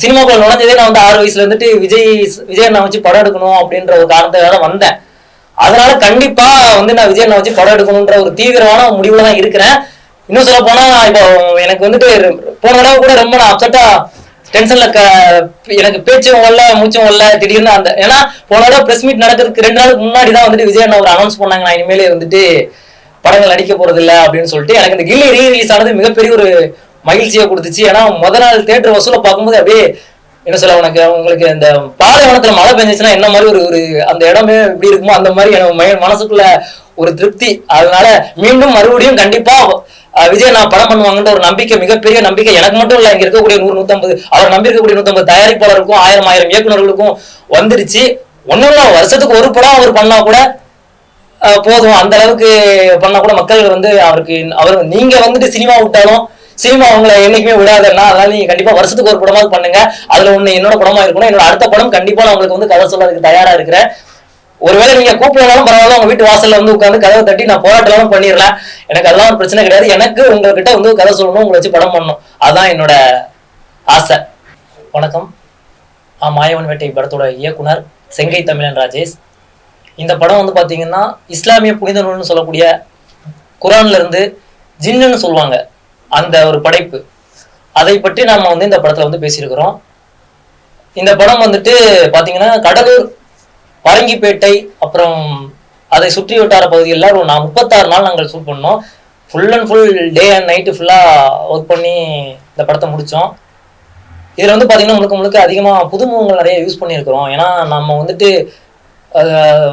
சினிமாக்குள்ள நுழைஞ்சதே நான் வந்து ஆறு வயசுல இருந்துட்டு விஜய் விஜய் அண்ணா வச்சு படம் எடுக்கணும் அப்படின்ற ஒரு காரணத்துக்காக வந்தேன். அதனால கண்டிப்பா வந்து நான் விஜய் அண்ணா வச்சு படம் எடுக்கணுன்ற ஒரு தீவிரமான முடிவுல தான் இருக்கிறேன். இன்னும் சொல்ல போனா இப்போ எனக்கு வந்துட்டு போன தடவை கூட ரொம்ப நான் அப்செட்டா டென்ஷன்ல க எனக்கு பேச்சும் வரல மூச்சும் வரல திடீர்னு அந்த ஏன்னா போன தடவை பிரஸ் மீட் நடக்கிறதுக்கு ரெண்டு நாளுக்கு முன்னாடி தான் வந்துட்டு விஜய் அண்ணா ஒரு அனௌன்ஸ் பண்ணாங்க. நான் இனிமேலே வந்துட்டு படங்கள் நடிக்க போறது இல்லை அப்படின்னு சொல்லிட்டு எனக்கு இந்த கில்லி ரீ ரிலீஸ் ஆனது மிகப்பெரிய ஒரு மகிழ்ச்சியை கொடுத்துச்சு. ஏன்னா முத நாள் தேட்டர் வசூலை பார்க்கும்போது அப்படியே என்ன சொல்ல உனக்கு உங்களுக்கு இந்த பாலைவனத்துல மழை பெஞ்சிச்சுன்னா என்ன மாதிரி ஒரு ஒரு அந்த இடமே எப்படி இருக்குமோ அந்த மாதிரி எனக்கு மனசுக்குள்ள ஒரு திருப்தி. அதனால மீண்டும் மறுபடியும் கண்டிப்பா விஜய் நான் படம் பண்ணுவாங்கன்ற ஒரு நம்பிக்கை மிகப்பெரிய நம்பிக்கை எனக்கு மட்டும் இல்ல இங்க இருக்கக்கூடிய நூறு நூத்தம்பது அவர் நம்பி இருக்கக்கூடிய நூத்தம்பது தயாரிப்பாளருக்கும் ஆயிரம் ஆயிரம் இயக்குநர்களுக்கும் வந்துருச்சு. ஒன்னும் வருஷத்துக்கு ஒரு படம் அவர் பண்ணா கூட போதும். அந்த அளவுக்கு பண்ணா கூட மக்கள் வந்து அவருக்கு அவர் நீங்க வந்துட்டு சினிமா விட்டாலும் சினிமா அவங்களை என்னைக்குமே விடாதுன்னா அதனால நீங்க கண்டிப்பா வருஷத்துக்கு ஒரு படமாவது பண்ணுங்க. அதுல ஒண்ணு என்னோட படமா இருக்கணும். என்னோட அடுத்த படம் கண்டிப்பா நான் உங்களுக்கு வந்து கதை சொல்றதுக்கு தயாரா இருக்கிறேன். ஒருவேளை நீங்க கூப்பிடலாம் பரவாயில்ல உங்க வீட்டு வாசல்ல வந்து உட்காந்து கதவை தட்டி நான் போராட்டலாம் பண்ணிடலாம் எனக்கு அதெல்லாம் ஒரு பிரச்சனை கிடையாது. எனக்கு உங்ககிட்ட வந்து கதை சொல்லணும் உங்களை வச்சு படம் பண்ணணும். அதான் என்னோட ஆசை. வணக்கம். ஆ, மாயவன் வேட்டை படத்தோட இயக்குனர் செங்கை தமிழன் ராஜேஷ். இந்த படம் வந்து பாத்தீங்கன்னா இஸ்லாமிய புனித நூல்னு சொல்லக்கூடிய குரான்ல இருந்து ஜின்னுன்னு சொல்லுவாங்க. அந்த ஒரு படைப்பு. அதை பற்றி நாம வந்து இந்த படத்துல வந்து பேசியிருக்கிறோம். இந்த படம் வந்துட்டு பாத்தீங்கன்னா கடலூர் பரங்கிப்பேட்டை அப்புறம் அதை சுற்றி வட்டார பகுதிகளில் ஒரு நான் முப்பத்தாறு நாள் நாங்கள் ஷூட் பண்ணோம். Full and full day and night ஃபுல்லாக ஒர்க் பண்ணி இந்த படத்தை முடித்தோம் இதில் வந்து பார்த்தீங்கன்னா முழுக்க முழுக்க அதிகமாக புதுமுகங்கள் நிறைய யூஸ் பண்ணியிருக்கிறோம். ஏன்னா நம்ம வந்துட்டு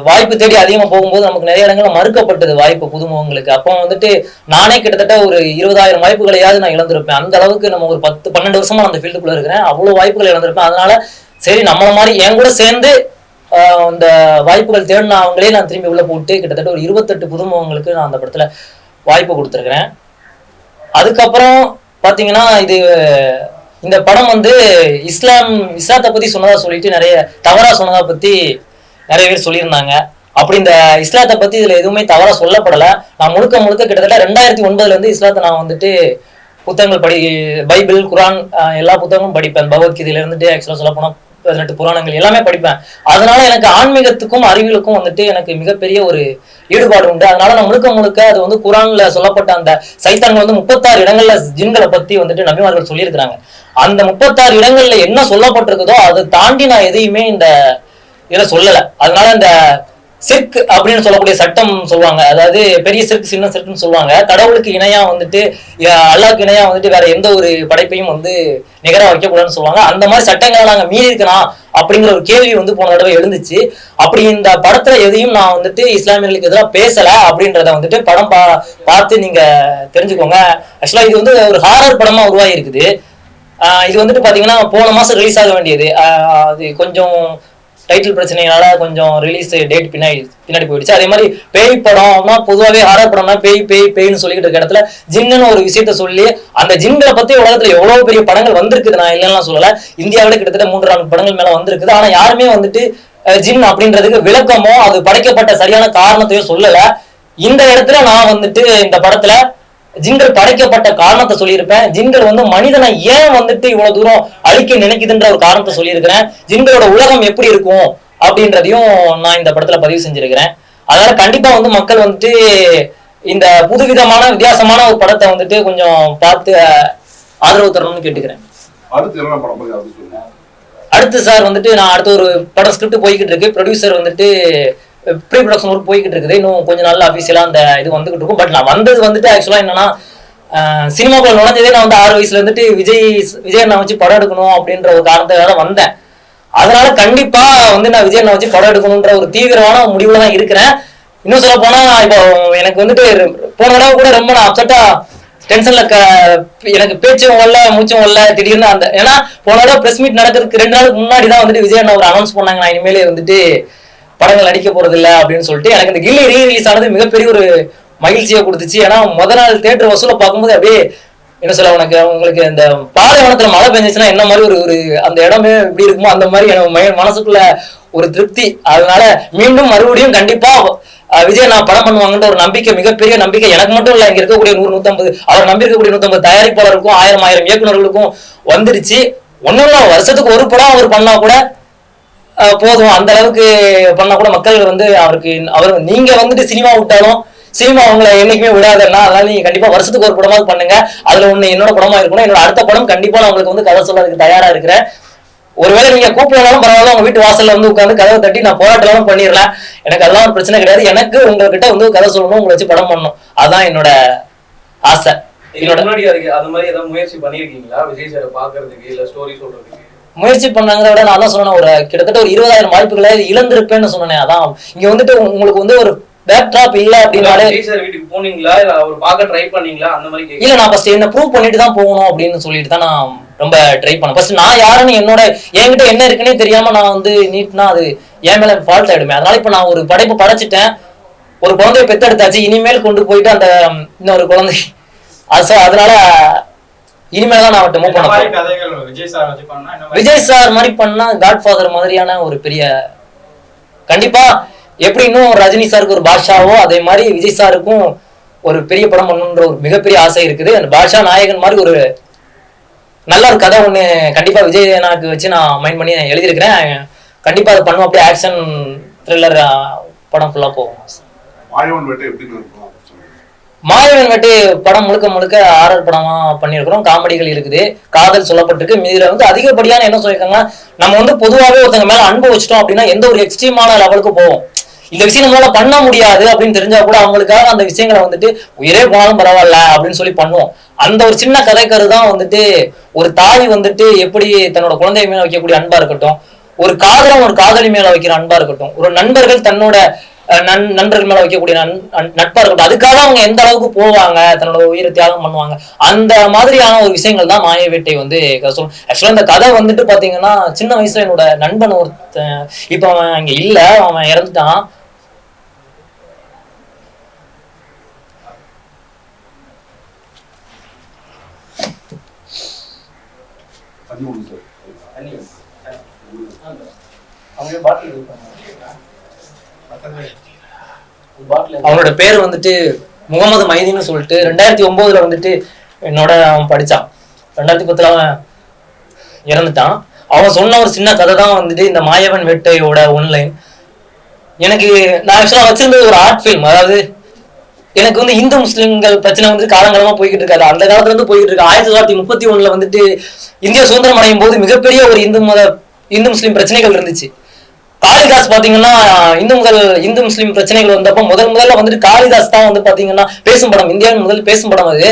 வாய்ப்பு தேடி அதிகமாக போகும்போது நமக்கு நிறைய இடங்களில் மறுக்கப்பட்டது வாய்ப்பு புதுமுகங்களுக்கு அப்போ வந்துட்டு நானே கிட்டத்தட்ட ஒரு இருபதாயிரம் வாய்ப்புகளையாவது நான் இழந்திருப்பேன். அந்த அளவுக்கு நம்ம ஒரு பத்து பன்னெண்டு வருஷமா அந்த ஃபீல்டுக்குள்ள இருக்கிறேன். அவ்வளோ வாய்ப்புகள் இழந்திருப்பேன். அதனால சரி நம்மள மாதிரி என் கூட சேர்ந்து அந்த வாய்ப்புகள் தேடின அவங்களே நான் திரும்பி உள்ள போட்டு கிட்டத்தட்ட ஒரு இருபத்தெட்டு புதுமுகங்களுக்கு நான் அந்த படத்துல வாய்ப்பு கொடுத்துருக்கிறேன். அதுக்கப்புறம் பார்த்தீங்கன்னா இது இந்த படம் வந்து இஸ்லாம் இஸ்லாத்தை பத்தி சொன்னதா சொல்லிட்டு நிறைய தவறா சொன்னதா பத்தி நிறைய பேர் சொல்லியிருந்தாங்க. அப்படி இந்த இஸ்லாத்தை பத்தி இதுல எதுவுமே தவறா சொல்லப்படல. நான் முழுக்க முழுக்க கிட்டத்தட்ட ரெண்டாயிரத்தி ஒன்பதுல இருந்து இஸ்லாத்தை நான் வந்துட்டு புத்தகங்கள் படி பைபிள் குரான் எல்லா புத்தகமும் படிப்பேன். பகவத்கீதையில இருந்துட்டு ஆக்சுவலா சொல்ல போனா பதினெட்டு புராணங்கள் எல்லாமே படிப்பேன். அதனால எனக்கு ஆன்மீகத்துக்கும் அறிவியலுக்கும் வந்துட்டு எனக்கு மிகப்பெரிய ஒரு ஈடுபாடு உண்டு. அதனால நான் முழுக்க முழுக்க அது வந்து குரான்ல சொல்லப்பட்ட அந்த சைத்தான்கள் வந்து முப்பத்தாறு இடங்கள்ல ஜின்களை பத்தி வந்துட்டு நபிமார்கள் சொல்லியிருக்கிறாங்க. அந்த முப்பத்தாறு இடங்கள்ல என்ன சொல்லப்பட்டிருக்குதோ அதை தாண்டி நான் எதையுமே இந்த இதை சொல்லலை. அதனால அந்த சிர்க் அப்படின்னு சொல்லக்கூடிய சட்டம் சொல்லுவாங்க. அதாவது பெரிய சிர்க் சின்ன சிர்க்னு சொல்லுவாங்க. கடவுளுக்கு இணையா வந்துட்டு அல்லாவுக்கு இணையா வந்துட்டு வேற எந்த ஒரு படைப்பையும் வந்து நிகரா வைக்கக்கூடாதுன்னு சொல்லுவாங்க. அந்த மாதிரி சட்டங்களை நாங்க மீறி இருக்கலாம் அப்படிங்கிற ஒரு கேள்வி வந்து போன தடவை எழுந்துச்சு. அப்படி இந்த படத்துல எதையும் நான் வந்துட்டு இஸ்லாமியர்களுக்கு எதிராக பேசல அப்படின்றத வந்துட்டு படம் பா பார்த்து நீங்க தெரிஞ்சுக்கோங்க. ஆக்சுவலா இது வந்து ஒரு ஹாரர் படமா உருவாகி இருக்குது. இது வந்துட்டு பாத்தீங்கன்னா போன மாசம் ரிலீஸ் ஆக வேண்டியது. அது கொஞ்சம் டைட்டில் பிரச்சனைனால கொஞ்சம் ரிலீஸ் டேட் பின்னாடி பின்னாடி போயிடுச்சு. அதே மாதிரி பேய் படம்னா பொதுவாகவே ஹாரர் படம்னா பேய் பேய் பேய்னு சொல்லிக்கிட்டு இருக்க இடத்துல ஜின்னுன்னு ஒரு விஷயத்த சொல்லி அந்த ஜின்களை பத்தி உலகத்துல எவ்வளவு பெரிய படங்கள் வந்திருக்குது நான் இல்லைன்னா சொல்லல. இந்தியாவில கிட்டத்தட்ட மூன்று நான்கு படங்கள் மேல வந்திருக்குது. ஆனா யாருமே வந்துட்டு ஜின் அப்படின்றதுக்கு விளக்கமோ அது படைக்கப்பட்ட சரியான காரணத்தையோ சொல்லல. இந்த இடத்துல நான் வந்துட்டு இந்த படத்துல ஜின்கள் படைக்கப்பட்ட காரணத்தை சொல்லியிருப்பேன். ஜின்கள் வந்து மனிதனை ஏன் வந்துட்டு இவ்வளவு தூரம் அழிக்க நினைக்குதுன்ற ஒரு காரணத்தை சொல்லியிருக்கிறேன். ஜின்களோட உலகம் எப்படி இருக்கும் அப்படின்றதையும் நான் இந்த படத்துல பதிவு செஞ்சிருக்கிறேன். அதனால கண்டிப்பா வந்து மக்கள் வந்துட்டு இந்த புதுவிதமான வித்தியாசமான ஒரு படத்தை வந்துட்டு கொஞ்சம் பார்த்து ஆதரவு தரணும்னு கேட்டுக்கிறேன். அடுத்து சார் வந்துட்டு நான் அடுத்த ஒரு படம் ஸ்கிரிப்ட் போய்கிட்டு இருக்கு. ப்ரொடியூசர் வந்துட்டு ப்ரீ ப்ரொடக்ஷன் ஒர்க் போய்கிட்டு இருக்குது. இன்னும் கொஞ்சம் நாள் அஃபீஷியலாக அந்த இது வந்துகிட்டு இருக்கும். பட் நான் வந்தது வந்துட்டு ஆக்சுவலாக என்னன்னா சினிமாக்குள்ள நுழைஞ்சதே நான் வந்து ஆறு வயசுல இருந்துட்டு விஜய் விஜய் நான் வச்சு படம் எடுக்கணும் அப்படின்ற ஒரு காரணத்துக்காக வந்தேன். அதனால கண்டிப்பா வந்து நான் விஜய் நான் வச்சு படம் எடுக்கணுன்ற ஒரு தீவிரமான முடிவுல தான் இருக்கிறேன். இன்னும் சொல்ல போனா இப்போ எனக்கு வந்துட்டு போன தடவை கூட ரொம்ப நான் அப்செட்டா டென்ஷன்ல க எனக்கு பேச்சும் வரல மூச்சும் வரல திடீர்னு அந்த ஏன்னா போன தடவை பிரஸ் மீட் நடக்கிறதுக்கு ரெண்டு நாளுக்கு முன்னாடி தான் வந்துட்டு விஜய் அண்ணா ஒரு அனௌன்ஸ் பண்ணாங்க. நான் இனிமேலே வந்துட்டு படங்கள் நடிக்க போறது அப்படின்னு சொல்லிட்டு எனக்கு இந்த கில்லி ரீ ரிலீஸ் ஆனது மிகப்பெரிய ஒரு மகிழ்ச்சியை கொடுத்துச்சு. ஏன்னா முத நாள் தேட்டர் வசூல பார்க்கும்போது அப்படியே என்ன சொல்ல உனக்கு உங்களுக்கு இந்த பாலைவனத்துல மழை பெஞ்சிச்சுன்னா என்ன மாதிரி ஒரு ஒரு அந்த இடமே எப்படி இருக்குமோ அந்த மாதிரி எனக்கு மனசுக்குள்ள ஒரு திருப்தி. அதனால மீண்டும் மறுபடியும் கண்டிப்பா விஜய் நான் படம் பண்ணுவாங்கன்ற ஒரு நம்பிக்கை மிகப்பெரிய நம்பிக்கை எனக்கு மட்டும் இல்லை இங்க இருக்கக்கூடிய நூறு நூத்தம்பது அவர் நம்பி இருக்கக்கூடிய நூத்தம்பது தயாரிப்பாளருக்கும் ஆயிரம் ஆயிரம் இயக்குநர்களுக்கும் வந்துருச்சு. ஒன்னும் இல்லை வருஷத்துக்கு ஒரு படம் அவர் பண்ணா கூட போதும். அந்த அளவுக்கு பண்ணா கூட மக்கள் வந்து அவருக்கு அவர் நீங்க வந்துட்டு சினிமா விட்டாலும் சினிமா உங்களை என்னைக்குமே விடாதுன்னா அதனால நீங்க கண்டிப்பா வருஷத்துக்கு ஒரு படமாவது பண்ணுங்க. அதுல ஒண்ணு என்னோட படமா இருக்கணும். என்னோட அடுத்த படம் கண்டிப்பா நான் உங்களுக்கு வந்து கதை சொல்றதுக்கு தயாரா இருக்கிறேன். ஒருவேளை நீங்க கூப்பிடலாம் பரவாயில்ல உங்க வீட்டு வாசல்ல வந்து உட்காந்து கதவை தட்டி நான் போராட்டலாம் பண்ணிடலாம். எனக்கு அதெல்லாம் ஒரு பிரச்சனை கிடையாது. எனக்கு உங்ககிட்ட வந்து கதை சொல்லணும் உங்களை வச்சு படம் பண்ணணும். அதான் என்னோட ஆசை. என்னோட முன்னாடி அது மாதிரி ஏதாவது முயற்சி பண்ணிருக்கீங்களா விஜய் சார் பாக்குறதுக்கு இல்ல ஸ்டோரி சொல்றதுக்கு? முயற்சி பண்ணாங்கிறத விட நான் தான் சொன்னேன் ஒரு கிட்டத்தட்ட ஒரு இருபதாயிரம் வாய்ப்புகளை இழந்திருப்பேன்னு சொன்னேன் அதான். இங்க வந்துட்டு உங்களுக்கு வந்து ஒரு பேக்ட்ராப் இல்ல சார் வீட்டுக்கு போனீங்களா? இல்ல அவர் பார்க்க ட்ரை பண்ணீங்களா? அந்த மாதிரி. இல்ல நான் ஃபர்ஸ்ட் என்ன ப்ரூவ் பண்ணிட்டு தான் போகணும் அப்படின்னு சொல்லிட்டு தான் நான் ரொம்ப ட்ரை பண்ணேன். ஃபர்ஸ்ட் நான் யாருன்னு என்னோட என்கிட்ட என்ன இருக்குன்னே தெரியாம நான் வந்து நீட்னா அது என் மேல ஃபால்ட் ஆயிடுமே. அதனால இப்ப நான் ஒரு படைப்பு படைச்சிட்டேன். ஒரு குழந்தைய பெத்தெடுத்தாச்சு. இனிமேல் கொண்டு போயிட்டு அந்த இன்னொரு குழந்தை. அது அதனால இனிமேல் தான் நான் அவர்கிட்ட மூவ் பண்ண விஜய் சார் வச்சு பண்ணா என்ன மாதிரி விஜய் சார் மாதிரி பண்ணா காட் ஃபாதர் மாதிரியான ஒரு பெரிய கண்டிப்பா எப்படி இன்னும் ரஜினி சாருக்கு ஒரு பாஷாவோ அதே மாதிரி விஜய் சாருக்கும் ஒரு பெரிய படம் பண்ணணுன்ற ஒரு மிகப்பெரிய ஆசை இருக்குது. அந்த பாஷா நாயகன் மாதிரி ஒரு நல்ல ஒரு கதை ஒண்ணு கண்டிப்பா விஜய் எனக்கு வச்சு நான் மைண்ட் பண்ணி எழுதியிருக்கிறேன். கண்டிப்பா அதை பண்ணுவோம். அப்படியே ஆக்ஷன் த்ரில்லர் படம் ஃபுல்லா போகும். மாயவன் வேட்டை வெட்டி படம் முழுக்க முழுக்க ஆரர் படமா பண்ணியிருக்கிறோம். காமெடிகள் இருக்குது. காதல் சொல்லப்பட்டிருக்கு. இதுல வந்து அதிகப்படியான என்ன சொல்லியிருக்காங்க நம்ம வந்து பொதுவாகவே ஒருத்தங்க மேல அன்பு வச்சிட்டோம் அப்படின்னா எந்த ஒரு எக்ஸ்ட்ரீமான லெவலுக்கு போவோம். இந்த விஷயம் நம்மளால பண்ண முடியாது அப்படின்னு தெரிஞ்சா கூட அவங்களுக்காக அந்த விஷயங்களை வந்துட்டு உயிரே போனாலும் பரவாயில்ல அப்படின்னு சொல்லி பண்ணுவோம். அந்த ஒரு சின்ன கதைக்கரு தான் வந்துட்டு ஒரு தாய் வந்துட்டு எப்படி தன்னோட குழந்தை மேல வைக்கக்கூடிய அன்பா இருக்கட்டும் ஒரு காதலம் ஒரு காதலி மேல வைக்கிற அன்பா இருக்கட்டும் ஒரு நண்பர்கள் தன்னோட நண் நண்பர்கள் மேல வைக்கக்கூடிய நன் நட்பா இருக்கட்டும் அதுக்காக அவங்க எந்த அளவுக்கு போவாங்க தன்னோட உயிரை தியாகம் பண்ணுவாங்க அந்த மாதிரியான ஒரு விஷயங்கள் தான் மாய வேட்டை வந்து சொல்லும் ஆக்சுவலா இந்த கதை வந்துட்டு பாத்தீங்கன்னா சின்ன வயசுல என்னோட நண்பன் ஒருத்தன் இப்ப அவன் அங்க இல்ல அவன் இறந்துட்டான் அவங்க ஒண்ணு அவனோட பேர் வந்துட்டு முகமது மைதின்னு சொல்லிட்டு ரெண்டாயிரத்தி ஒன்பதுல வந்துட்டு என்னோட அவன் படிச்சான். ரெண்டாயிரத்தி பத்துல அவன் இறந்துட்டான். அவன் சொன்ன ஒரு சின்ன கதை தான் வந்துட்டு இந்த மாயவன் வேட்டையோட ஒன்லைன் எனக்கு நான் ஆக்சுவலா வச்சிருந்தது ஒரு ஆர்ட் ஃபில்ம் அதாவது எனக்கு வந்து இந்து முஸ்லிம்கள் பிரச்சனை வந்து காலங்காலமா போய்கிட்டு இருக்காது. அந்த காலத்துல இருந்து போய்கிட்டு இருக்கு. ஆயிரத்தி தொள்ளாயிரத்தி முப்பத்தி ஒண்ணுல வந்துட்டு இந்தியா சுதந்திரம் அடையும் போது மிகப்பெரிய ஒரு இந்து மத இந்து முஸ்லீம் பிரச்சனைகள் இருந்துச்சு. காளிதாஸ் பாத்தீங்கன்னா இந்துக்கள் இந்து முஸ்லீம் பிரச்சனைகள் வந்தப்போ முதல் முதல்ல வந்துட்டு காளிதாஸ் தான் வந்து பாத்தீங்கன்னா பேசும் படம் இந்தியாவின் முதல் பேசும் படம் அது.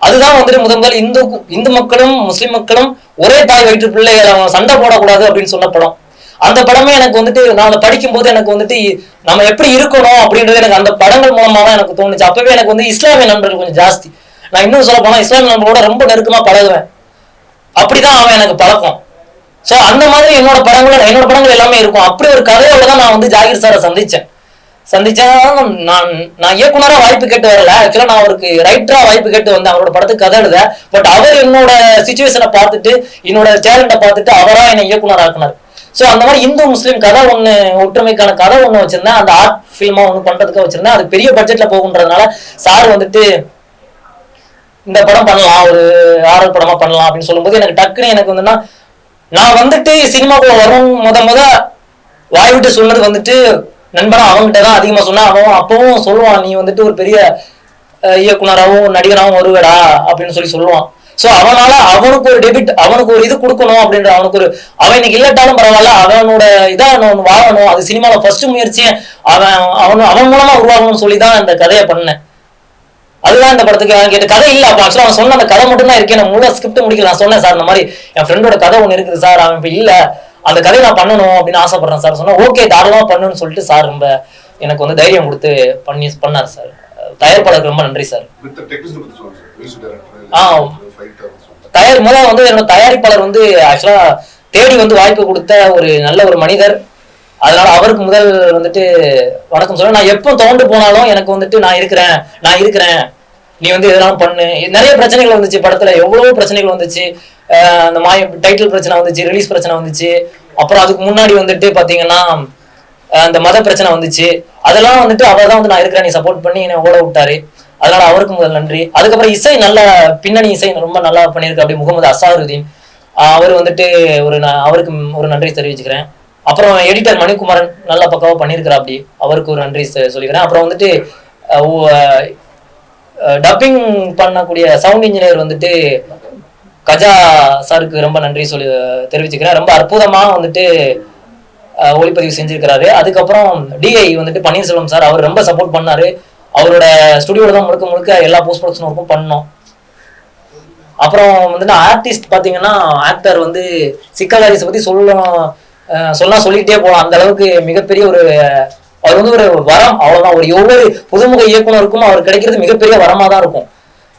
அதுதான் வந்துட்டு முதல் முதல் இந்து இந்து மக்களும் முஸ்லீம் மக்களும் ஒரே தாய் வயிற்று பிள்ளைகளை சண்டை போடக்கூடாது அப்படின்னு சொன்ன படம். அந்த படமே எனக்கு வந்துட்டு நான் அதை படிக்கும்போது எனக்கு வந்துட்டு நம்ம எப்படி இருக்கணும் அப்படின்றது எனக்கு அந்த படங்கள் மூலமா தான் எனக்கு தோணுச்சு. அப்பவே எனக்கு வந்து இஸ்லாமிய நண்பர்கள் கொஞ்சம் ஜாஸ்தி. நான் இன்னும் சொல்ல போனா இஸ்லாமிய நண்பர்களோட ரொம்ப நெருக்கமா பழகுவேன். அப்படிதான் அவன் எனக்கு பழக்கம். ஸோ அந்த மாதிரி என்னோட படங்கள் என்னோட படங்கள் எல்லாமே இருக்கும். அப்படி ஒரு கதையோட தான் நான் வந்து ஜாகிர் சாரை சந்திச்சேன். சந்திச்சேன். நான் நான் இயக்குனராக வாய்ப்பு கேட்டு வரல. ஆக்சுவலாக நான் அவருக்கு ரைட்டராக வாய்ப்பு கேட்டு வந்தேன் அவரோட படத்துக்கு கதை எழுத பட் அவர் என்னோட சுச்சுவேஷனை பார்த்துட்டு என்னோட டேலண்ட்டை பார்த்துட்டு அவராக என்னை இயக்குனர் ஆக்குனார். ஸோ அந்த மாதிரி இந்து முஸ்லீம் கதை ஒன்று ஒற்றுமைக்கான கதை ஒன்று வச்சுருந்தேன். அந்த ஆர்ட் ஃபில்மா ஒன்று பண்ணுறதுக்காக வச்சிருந்தேன். அது பெரிய பட்ஜெட்டில் போகுன்றதுனால சார் வந்துட்டு இந்த படம் பண்ணலாம் ஒரு ஆரல் படமாக பண்ணலாம் அப்படின்னு சொல்லும்போது எனக்கு டக்குன்னு எனக்கு வந்துன்னா நான் வந்துட்டு சினிமாக்குள்ள வரும் முத முத வாய் விட்டு சொன்னது வந்துட்டு நண்பனா அவன்கிட்ட தான் அதிகமா சொன்னா அவன் அப்பவும் சொல்லுவான் நீ வந்துட்டு ஒரு பெரிய இயக்குனராகவும் நடிகராகவும் வருவடா அப்படின்னு சொல்லி சொல்லுவான். ஸோ அவனால அவனுக்கு ஒரு டெபிட் அவனுக்கு ஒரு இது கொடுக்கணும் அப்படின்ற அவனுக்கு ஒரு அவன் இன்னைக்கு இல்லட்டாலும் பரவாயில்ல அவனோட இதை அவன் வாழணும் அது சினிமாவில் ஃபர்ஸ்ட் முயற்சியை அவன் அவன் அவன் மூலமா உருவாகணும்னு சொல்லி தான் இந்த கதையை பண்ணேன். அதுதான் இந்த படத்துக்கு அவன் கேட்ட கதை இல்ல அப்ப ஆக்சுவலா அவன் சொன்ன அந்த கதை மட்டும் தான் இருக்கேன் நான் முழு ஸ்கிரிப்ட் முடிக்கல. நான் சொன்னேன் சார் இந்த மாதிரி என் ஃப்ரெண்டோட கதை ஒண்ணு இருக்குது சார். அவன் இப்ப இல்ல. அந்த கதையை நான் பண்ணணும் அப்படின்னு ஆசைப்படுறேன் சார். சொன்னா ஓகே தாராளமா பண்ணுன்னு சொல்லிட்டு சார் ரொம்ப எனக்கு வந்து தைரியம் கொடுத்து பண்ணி பண்ணார் சார். தயாரிப்பாளருக்கு ரொம்ப நன்றி சார். ஆ. தயார் முதல்ல வந்து என்னோட தயாரிப்பாளர் வந்து ஆக்சுவலா தேடி வந்து வாய்ப்பு கொடுத்த ஒரு நல்ல ஒரு மனிதர். அதனால அவருக்கு முதல் வந்துட்டு வணக்கம் சொல்ல நான் எப்போ தோண்டு போனாலும் எனக்கு வந்துட்டு நான் இருக்கிறேன் நான் இருக்கிறேன். நீ வந்து இதெல்லாம் பண்ணு. நிறைய பிரச்சனைகள் வந்துச்சு படத்துல. எவ்வளவோ பிரச்சனைகள் வந்துச்சு. அந்த மாய டைட்டில் பிரச்சனை வந்துச்சு ரிலீஸ் பிரச்சனை வந்துச்சு. அப்புறம் அதுக்கு முன்னாடி வந்துட்டு பாத்தீங்கன்னா அந்த மத பிரச்சனை வந்துச்சு. அதெல்லாம் வந்துட்டு அவர் தான் வந்து நான் இருக்கிறேன் நீ சப்போர்ட் பண்ணி என்னை ஓட விட்டாரு. அதனால அவருக்கு முதல் நன்றி. அதுக்கப்புறம் இசை நல்ல பின்னணி இசை ரொம்ப நல்லா பண்ணியிருக்கு அப்படி முகமது அசாருதீன். அவர் வந்துட்டு ஒரு அவருக்கு ஒரு நன்றி தெரிவிச்சுக்கிறேன். அப்புறம் எடிட்டர் மணிக்குமாரன் நல்ல பக்கமாக பண்ணியிருக்கிறா அப்படி. அவருக்கு ஒரு நன்றி சொல்லிக்கிறேன். அப்புறம் வந்துட்டு டப்பிங் பண்ணக்கூடிய சவுண்ட் இன்ஜினியர் வந்துட்டு கஜா சாருக்கு ரொம்ப நன்றி சொல்லி தெரிவிச்சுக்கிறேன். ரொம்ப அற்புதமாக வந்துட்டு ஒளிப்பதிவு செஞ்சிருக்கிறாரு. அதுக்கப்புறம் டிஐ வந்துட்டு பன்னீர்செல்வம் சார் அவர் ரொம்ப சப்போர்ட் பண்ணாரு. அவரோட ஸ்டுடியோவில் தான் முழுக்க முழுக்க எல்லா போஸ்ட் ப்ரொடக்ஷன் ஒர்க்கும் பண்ணோம். அப்புறம் வந்துட்டு ஆர்டிஸ்ட் பார்த்தீங்கன்னா ஆக்டர் வந்து சிக்கல் ஹாரிஸை பற்றி சொல்லணும் சொல்லலாம் சொல்லிகிட்டே போகலாம் அந்த அளவுக்கு மிகப்பெரிய ஒரு அது வந்து ஒரு வரம் அவ்வளவுதான். ஒரு ஒவ்வொரு புதுமுக இயக்குனருக்கும் அவர் கிடைக்கிறது மிகப்பெரிய வரமா தான் இருக்கும்.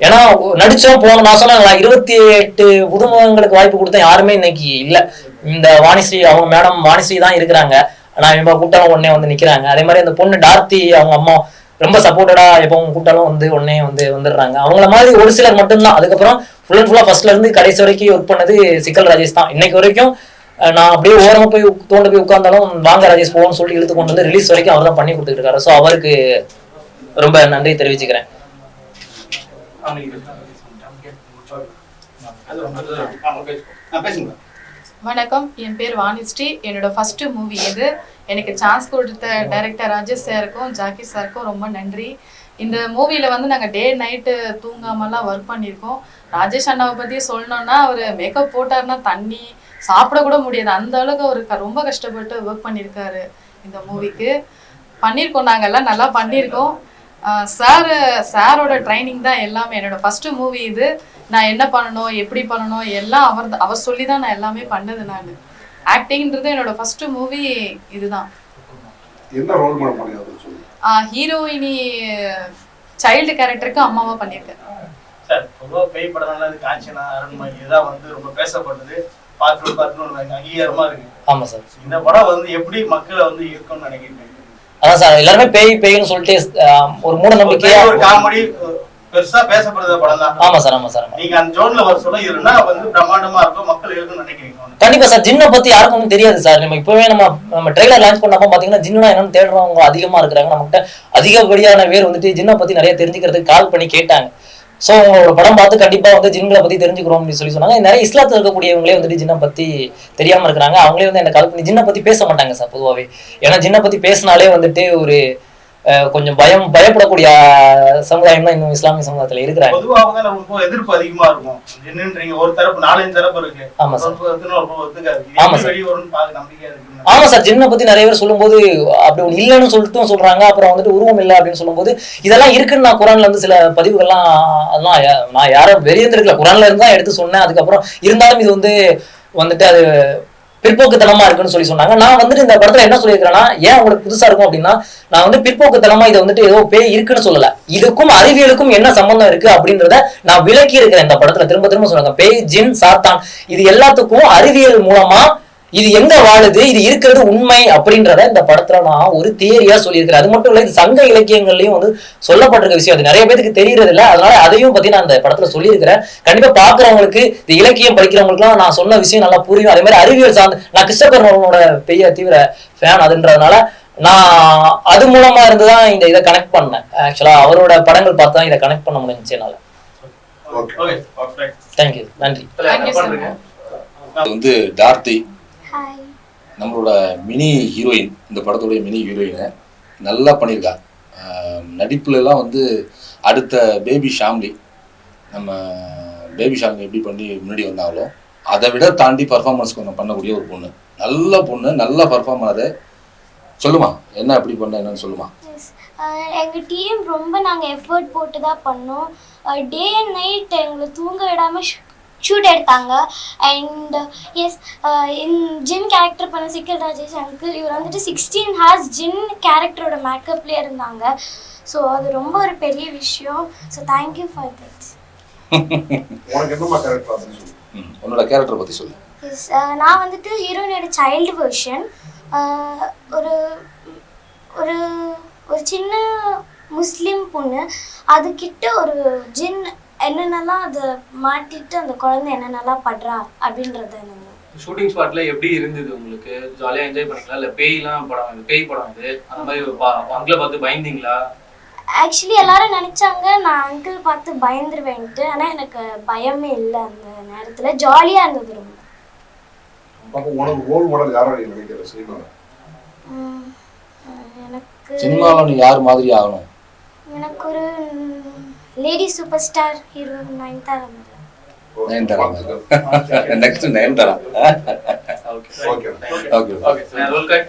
ஏன்னா நடிச்சோம் போன மாசம் நான் இருபத்தி எட்டு புதுமுகங்களுக்கு வாய்ப்பு கொடுத்தேன். யாருமே இன்னைக்கு இல்ல. இந்த வாணிஸ்ரீ அவங்க மேடம் வாணிஸ்ரீ தான் இருக்கிறாங்க. நான் இப்போ கூட்டாலும் உடனே வந்து நிக்கிறாங்க. அதே மாதிரி அந்த பொண்ணு டார்த்தி அவங்க அம்மா ரொம்ப சப்போர்ட்டடா எப்போ கூட்டாலும் வந்து உடனே வந்து வந்துடுறாங்க. அவங்கள மாதிரி ஒரு சிலர் மட்டும்தான். அதுக்கப்புறம் ஃபுல் அண்ட் ஃபுல்லா ஃபர்ஸ்ட்ல இருந்து கடைசி வரைக்கும் ஒர்க் பண்ணது சிக்கல் ராஜேஷ் தான். இன்னைக்கு வரைக்கும் நான் அப்படியே ஓரமாக போய் உக்- தோண்ட போய் உட்காந்தாலும் வாங்க ராஜேஷ் போவோம்னு சொல்லி இழுத்து கொண்டு வந்து ரிலீஸ் வரைக்கும் அவர் தான் பண்ணி கொடுத்துட்டு இருக்காரு. ஸோ அவருக்கு ரொம்ப நன்றி தெரிவிச்சுக்கிறேன். வணக்கம். என் பேர் வாணிஸ்ரீ. என்னோட ஃபர்ஸ்ட் மூவி இது. எனக்கு சான்ஸ் கொடுத்த டைரக்டர் ராஜேஷ் சாருக்கும் ஜாக்கி சாருக்கும் ரொம்ப நன்றி. இந்த மூவியில் வந்து நாங்கள் டே நைட்டு தூங்காமலாம் ஒர்க் பண்ணியிருக்கோம். ராஜேஷ் அண்ணாவை பற்றி சொல்லணும்னா அவர் மேக்கப் போட்டாருன்னா தண்ணி சாப்பிட கூட முடியாது. அந்த அளவுக்கு அவர் க- ரொம்ப கஷ்டப்பட்டு ஒர்க் பண்ணியிருக்காரு இந்த மூவிக்கு பண்ணியிருக்கோம் நாங்கள் எல்லாம் நல்லா பண்ணியிருக்கோம் சார் சாரோட ட்ரைனிங் தான் எல்லாமே. என்னோட ஃபர்ஸ்ட் மூவி இது. நான் என்ன பண்ணணும் எப்படி பண்ணணும் எல்லாம் அவர் அவர் சொல்லி தான் நான் எல்லாமே பண்ணது நான். ஆக்டிங்ன்றது என்னோட ஃபர்ஸ்ட் மூவி இதுதான். ஹீரோயினி சைல்டு கேரக்டருக்கு அம்மாவா பண்ணியிருக்கேன் சார் பொதுவாக பேய் படம்னால காஞ்சனா அரண்மனை இதான் வந்து ரொம்ப பேசப்படுது பார்த்து பார்த்து ஒரு அங்கீகாரமா இருக்கு. ஆமா சார். இந்த படம் வந்து எப்படி மக்களை வந்து ஈர்க்கும்னு நினைக்கிறீங்க? அதான் சார் எல்லாருமே பேய் பேய்னு சொல்லிட்டு ஒரு மூட நம்பிக்கையா பேய் ஒரு காமெடி பெருசா பேசப்படுற படம் தான். ஆமா சார் ஆமா சார் ஆமா. நீங்க அந்த ஜோன்ல வர சொல்ல இதுனா வந்து பிரம்மாண்டமா இருக்கும் மக்கள் இருக்கும்னு நினைக்கிறீங்க கண்டிப்பா சார் ஜின்னை பத்தி யாருக்கும் தெரியாது சார். நம்ம இப்பவே நம்ம நம்ம ட்ரெய்லர் லான்ச் பண்ணப்போ பாத்தீங்கன்னா ஜின்னா என்னன்னு தேடுறவங்க அதிகமா இருக்கிறாங்க. நம்மகிட்ட அதிகப்படியான பேர் வந்துட்டு ஜின்னை பத்தி நிறைய தெரிஞ்சுக்கிறதுக்கு கால் பண்ணி கேட்டாங்க. ஸோ உங்களோட படம் பார்த்து கண்டிப்பா வந்து ஜின்களை பத்தி தெரிஞ்சுக்கிறோம் அப்படின்னு சொல்லி சொன்னாங்க. நிறைய இஸ்லாத்தில் இருக்கக்கூடியவங்களே வந்துட்டு ஜின்னை பத்தி தெரியாம இருக்கிறாங்க. அவங்களே வந்து என்ன கால் பண்ணி ஜின்னை பத்தி பேச மாட்டாங்க சார் பொதுவாகவே ஏன்னா ஜின்னை பத்தி பேசினாலே வந்துட்டு ஒரு கொஞ்சம் பயம் பயப்படக்கூடிய சமுதாயம் தான் இன்னும் இஸ்லாமிய சமுதாயத்துல இருக்கிறாங்க. பொதுவாக தான் எதிர்ப்பு அதிகமா இருக்கும். என்னன்றீங்க? ஒரு தரப்பு நாலஞ்சு தரப்பு இருக்கு. ஆமா சார். ஆமா சார். வெளிய ஆமா சார். ஜின்னை பத்தி நிறைய பேர் சொல்லும்போது அப்படி ஒன்று இல்லைன்னு சொல்லிட்டும் சொல்றாங்க. அப்புறம் வந்துட்டு உருவம் இல்லை அப்படின்னு சொல்லும்போது இதெல்லாம் இருக்குன்னு நான் குரான்ல வந்து சில பதிவுகள்லாம் அதெல்லாம் நான் யாரும் வெளியேந்திருக்கல குரான்ல இருந்தா எடுத்து சொன்னேன். அதுக்கப்புறம் இருந்தாலும் இது வந்து வந்துட்டு அது பிற்போக்குத்தனமா இருக்குன்னு சொல்லி சொன்னாங்க. நான் வந்துட்டு இந்த படத்துல என்ன சொல்லியிருக்கிறேன்னா ஏன் உங்களுக்கு புதுசா இருக்கும் அப்படின்னா நான் வந்து பிற்போக்குத்தனமா இதை வந்துட்டு ஏதோ பேய் இருக்குன்னு சொல்லல. இதுக்கும் அறிவியலுக்கும் என்ன சம்பந்தம் இருக்கு அப்படின்றத நான் விளக்கி இருக்கிறேன் இந்த படத்துல. திரும்ப திரும்ப சொல்லுங்க பேய் ஜின் சாத்தான் இது எல்லாத்துக்கும் அறிவியல் மூலமா இது எங்க வாழுது? இது இருக்கிறது உண்மை அப்படின்றத இந்த படத்துல நான் ஒரு தியரியா சொல்லியிருக்கிறேன். அது மட்டும் இல்ல இது சங்க இலக்கியங்கள்லயும் வந்து சொல்லப்பட்டிருக்க விஷயம். அது நிறைய பேருக்கு தெரியறது இல்ல. அதனால அதையும் பத்தி நான் இந்த படத்துல சொல்லியிருக்கிறேன். கண்டிப்பா பாக்குறவங்களுக்கு இந்த இலக்கியம் படிக்கிறவங்களுக்குலாம் நான் சொன்ன விஷயம் நல்லா புரியும். அதே மாதிரி அறிவியல் சார்ந்து நான் கிறிஸ்டபர்னோட பெரிய தீவிர ஃபேன் அதுன்றதுனால நான் அது மூலமா இருந்து தான் இந்த இதை கனெக்ட் பண்ணேன். ஆக்சுவலா அவரோட படங்கள் பார்த்து தான் இதை கனெக்ட் பண்ண முடிஞ்சுச்சு என்னால. தேங்க்யூ நன்றி. வந்து டார்த்தி நம்மளோட மினி ஹீரோயின் இந்த படத்துடைய மினி ஹீரோயினை நல்லா பண்ணியிருக்கா. ஆஹ் நடிப்புல எல்லாம் வந்து அடுத்த பேபி ஷாம்லி நம்ம பேபி ஷாம்லி எப்படி பண்ணி முன்னாடி வந்தாங்களோ அதை விட தாண்டி பர்ஃபார்மன்ஸ் கொஞ்சம் பண்ணக்கூடிய ஒரு பொண்ணு. நல்ல பொண்ணு நல்ல பர்ஃபார்மரு சொல்லுமா என்ன எப்படி பண்ண என்னன்னு சொல்லுமா? எங்கள் டீம் ரொம்ப நாங்கள் எஃபர்ட் போட்டு தான் பண்ணோம் டே அண்ட் நைட் எங்களை தூங்க விடாமல் ஷூட் எடுத்தாங்க. அண்ட் எஸ் இன் ஜின் கேரக்டர் பண்ண சிக்கல் ராஜேஷ் அங்கிள் இவர் வந்துட்டு சிக்ஸ்டீன் ஹார்ஸ் ஜின் கேரக்டரோட மேக்கப்லேயே இருந்தாங்க. ஸோ அது ரொம்ப ஒரு பெரிய விஷயம். ஸோ தேங்க்யூ ஃபார் தட் உன்னோட கேரக்டரை பற்றி சொல்லு. எஸ் நான் வந்துட்டு ஹீரோயினோட சைல்டு வெர்ஷன் ஒரு ஒரு ஒரு சின்ன முஸ்லீம் பொண்ணு. அதுக்கிட்ட ஒரு ஜின் என்னென்னலாம் அதை மாட்டிட்டு அந்த குழந்தை என்னென்னலாம் படுறா அப்படின்றத நான் ஷூட்டிங் ஸ்பாட்ல எப்படி இருந்தது உங்களுக்கு? ஜாலியா என்ஜாய் பண்ணீங்களா? இல்ல பேய்லாம் படம் இது பேய் படம் இது? அந்த மாதிரி அங்கிளை பார்த்து பயந்தீங்களா? ஆக்சுவலி எல்லாரும் நினச்சாங்க நான் அங்கிள் பார்த்து பயந்துருவேன்ட்டு. ஆனால் எனக்கு பயமே இல்லை அந்த நேரத்தில். ஜாலியாக இருந்தது ரொம்ப. அப்போ உனக்கு ரோல் மாடல் யாரா நீ நினைக்கிற சினிமாவில் ம், எனக்கு சினிமாவில் நீ யார் மாதிரி ஆகணும்? எனக்கு ஒரு lady super star hero Nayanthara மாதிரி Nayanthara next Nayanthara okay okay okay okay role cut